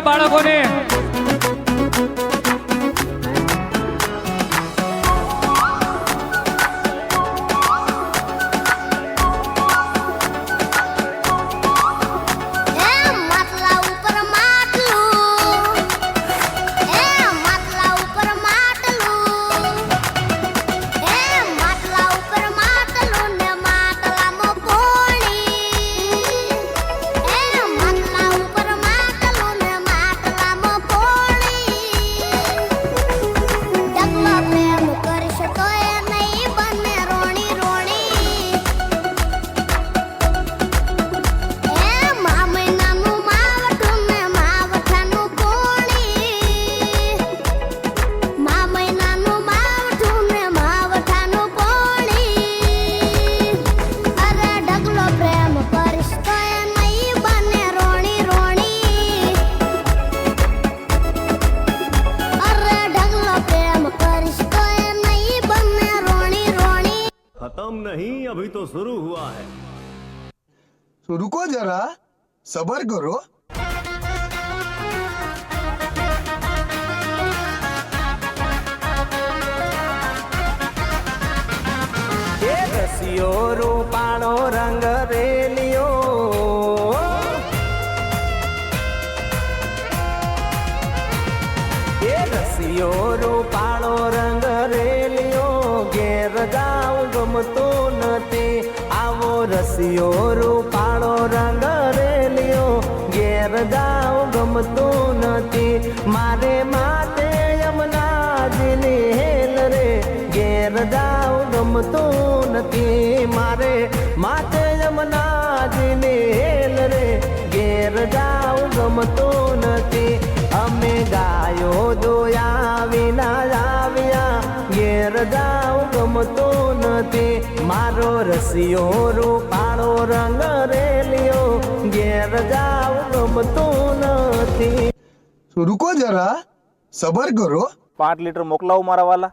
બાળકોને खत्म नहीं अभी तो शुरू हुआ है तो रुको जरा सबर करो એ રસિયો રૂપાળો રંગ રેલિયો એ રસિયો રૂપાળો રંગ રેલિયો ઘેર જાવ ગમતો નથી. આવો રસિયો રૂપાળો રંગ રેલિયો. ઘેર જાવ ગમતો નથી. મારે માતે યમુનાજીની હેલ રે. ઘેર જાવ ગમતું નથી. મારે માતે યમુનાજીની હેલ રે. ઘેર જાવ ગમતું નથી. અમે ગાયો દોયા વિના આવ્યા. ઘેર જાવ ગમતું તે મારો રસિયો રૂપાળો રંગ રેલિયો ઘેર જાવ ગમતું નથી. રૂકો જરા સબર કરો. પાંચ લીટર મોકલાવું મારા વાલા.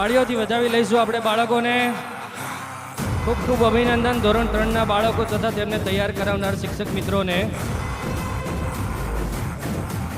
તાળીઓથી વધાવી લઈશું આપણે બાળકોને. ખૂબ ખૂબ અભિનંદન ધોરણ ત્રણના બાળકો તથા તેમને તૈયાર કરાવનાર શિક્ષક મિત્રોને.